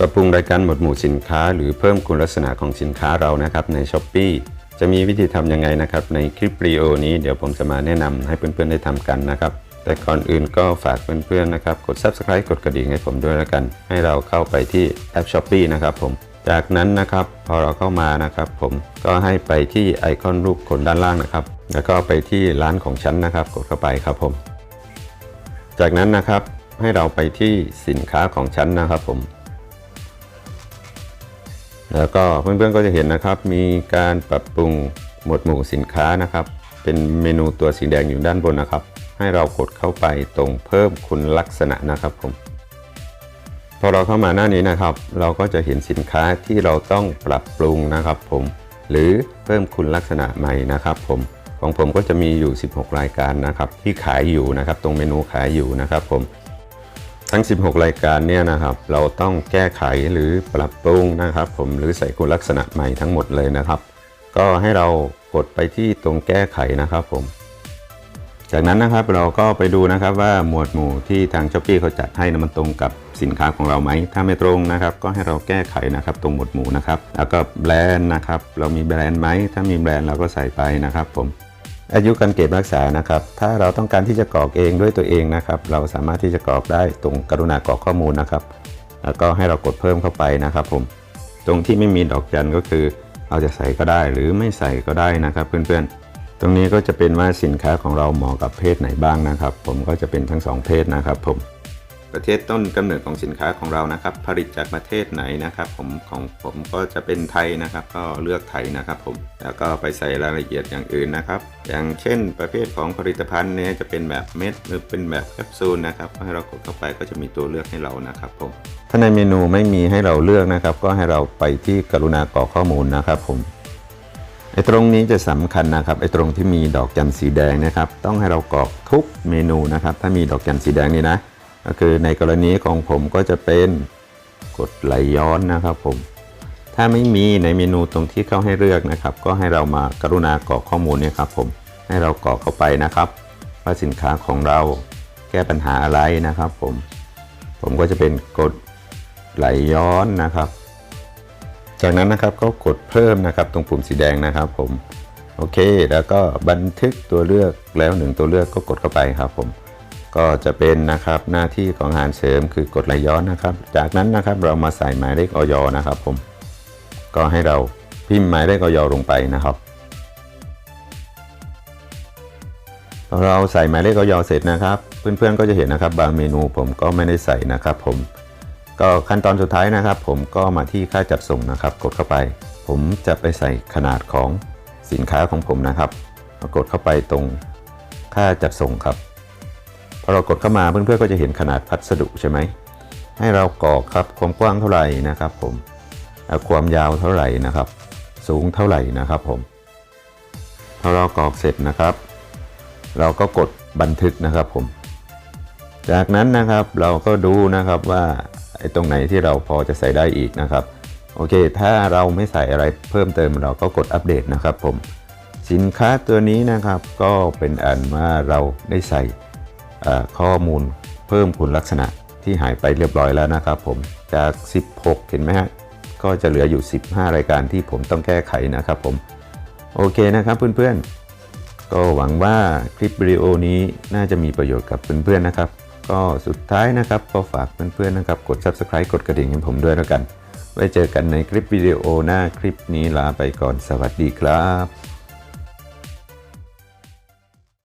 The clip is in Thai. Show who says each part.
Speaker 1: ปรับปรุงรายการหมวดหมู่สินค้า หรือเพิ่มคุณลักษณะของสินค้าเรานะครับใน s h อ p e e จะมีวิธีทำยังไงนะครับในคลิปรีโอนี้เดี๋ยวผมจะมาแนะนำให้เพื่อนๆได้ทำกันนะครับแต่ก่อนอื่นก็ฝากเพื่อนๆนะครับกด Subscribe กดกระดิ่งให้ผมด้วยแล้วกัน ให้เราเข้าไปที่แอป s h อ p e e นะครับผมจากนั้นนะครับพอเราเข้ามานะครับผมก็ให้ไปที่ไอคอนรูปคนด้านล่างนะครับ แล้วก็ไปที่ร้านของฉันนะครับ กดเข้าไปครับผม จากนั้นนะครับให้เราไปที่สินค้าของฉันนะครับผม แล้วก็เพื่อนๆก็จะเห็นนะครับ มีการปรับปรุงหมวดหมู่สินค้านะครับ เป็นเมนูตัวสีแดงอยู่ด้านบนนะครับ ให้เรากดเข้าไปตรงเพิ่มคุณลักษณะนะครับผมพอเราเข้ามาหน้านี้นะครับ เราก็จะเห็นสินค้าที่เราต้องปรับปรุงนะครับผม หรือเพิ่มคุณลักษณะใหม่นะครับผมของผมก็จะมีอยู่ 16 รายการนะครับ ที่ขายอยู่นะครับ ตรงเมนูขายอยู่นะครับผม ทั้ง 16 รายการเนี่ยนะครับ เราต้องแก้ไขหรือปรับปรุงนะครับ ผมหรือใส่คุณลักษณะใหม่ทั้งหมดเลยนะครับ ก็ให้เรากดไปที่ตรงแก้ไขนะครับผม จากนั้นนะครับเราก็ไปดูนะครับว่าหมวดหมู่ที่ทางช้อปปี้เขาจัดให้นะมันตรงกับสินค้าของเราไหม ถ้าไม่ตรงนะครับ ก็ให้เราแก้ไขนะครับ ตรงหมวดหมู่นะครับ แล้วก็แบรนด์นะครับ เรามีแบรนด์ไหมถ้ามีแบรนด์เราก็ใส่ไปนะครับผม อายุการเก็บรักษานะครับ ถ้าเราต้องการที่จะกรอกเองด้วยตัวเองนะครับ เราสามารถที่จะกรอกได้ตรงกรุณากรอกข้อมูลนะครับ แล้วก็ให้เรากดเพิ่มเข้าไปนะครับ ผม ตรงที่ไม่มีดอกจันก็คือเราจะใส่ก็ได้หรือไม่ใส่ก็ได้นะครับ เพื่อนๆ ตรงนี้ก็จะเป็นว่าสินค้าของเราเหมาะกับเพศไหนบ้างนะครับ ผมก็จะเป็นทั้งสองเพศนะครับผม ประเทศต้นกำเนิดของสินค้าของเรานะครับ ผลิตจากประเทศไหนนะครับผมของผมก็จะเป็นไทยนะครับ ก็เลือกไทยนะครับผมแล้วก็ไปใส่รายละเอียดอย่างอื่นนะครับ อย่างเช่น ประเภทของผลิตภัณฑ์เนี่ยจะเป็นแบบเม็ดหรือเป็นแบบแคปซูลนะครับให้เรากดเข้าไปก็จะมีตัวเลือกให้เรานะครับผมถ้าในเมนูไม่มีให้เราเลือกนะครับ ก็ให้เราไปที่กรุณากรอกข้อมูลนะครับผมไอ้ตรงนี้จะสำคัญนะครับไอ้ตรงที่มีดอกจันสีแดงนะครับ ต้องให้เรากรอกทุกเมนูนะครับ ถ้ามีดอกจันสีแดงนี่นะ ก็คือในกรณีของผมก็จะเป็นกดไหลย้อนนะครับผม ถ้าไม่มีในเมนูตรงที่เขาให้เลือกนะครับ ก็ให้เรามากรุณากรอกข้อมูลเนี่ยครับผมให้เรากรอกเข้าไปนะครับว่าสินค้าของเราแก้ปัญหาอะไรนะครับผม ผมก็จะเป็นกดไหลย้อนนะครับ จากนั้นนะครับก็กดเพิ่มนะครับ ตรงปุ่มสีแดงนะครับผมโอเค แล้วก็บันทึกตัวเลือกแล้วหนึ่งตัวเลือกก็กดเข้าไปครับผม ก็จะเป็นนะครับหน้าที่ของอาหารเสริมคือกดไหลย้อนนะครับ จากนั้นนะครับเรามาใส่หมายเลขออยนะครับผมก็ให้เราพิมพ์หมายเลขออยลงไปนะครับพอเราใส่หมายเลขออยเสร็จนะครับ เพื่อนๆก็จะเห็นนะครับ บางเมนูผมก็ไม่ได้ใส่นะครับ ผมก็ขั้นตอนสุดท้ายนะครับ ผมก็มาที่ค่าจัดส่งนะครับ กดเข้าไป ผมจะไปใส่ขนาดของสินค้าของผมนะครับกดเข้าไปตรงค่าจัดส่งครับ อเรากดเข้ามาเพื่อนๆก็จะเห็นขนาดพัสดุใช่ไหม ให้เรากรอกครับความกว้างเท่าไหร่นะครับ ผมความยาวเท่าไหร่นะครับ สูงเท่าไหร่นะครับ ผมพอเรากรอกเสร็จนะครับ เราก็กดบันทึกนะครับผม จากนั้นนะครับเราก็ดูนะครับว่าไอ้ตรงไหนที่เราพอจะใส่ได้อีกนะครับ โอเค ถ้าเราไม่ใส่อะไรเพิ่มเติมเราก็กดอัปเดตนะครับผม สินค้าตัวนี้นะครับก็เป็นอันว่าเราได้ใส่ ข้อมูลเพิ่มคุณลักษณะที่หายไปเรียบร้อยแล้วนะครับผมจาก 16 เห็นไหมฮะก็จะเหลืออยู่ 15 รายการที่ผมต้องแก้ไขนะครับผมโอเคนะครับเพื่อนๆ ก็หวังว่าคลิปวิดีโอนี้น่าจะมีประโยชน์กับเพื่อนๆนะครับ ก็สุดท้ายนะครับก็ฝากเพื่อนๆนะครับกด subscribe กดกระดิ่งให้ผมด้วยแล้วกัน ไว้เจอกันในคลิปวิดีโอหน้าคลิปนี้ลาไปก่อนสวัสดีครับ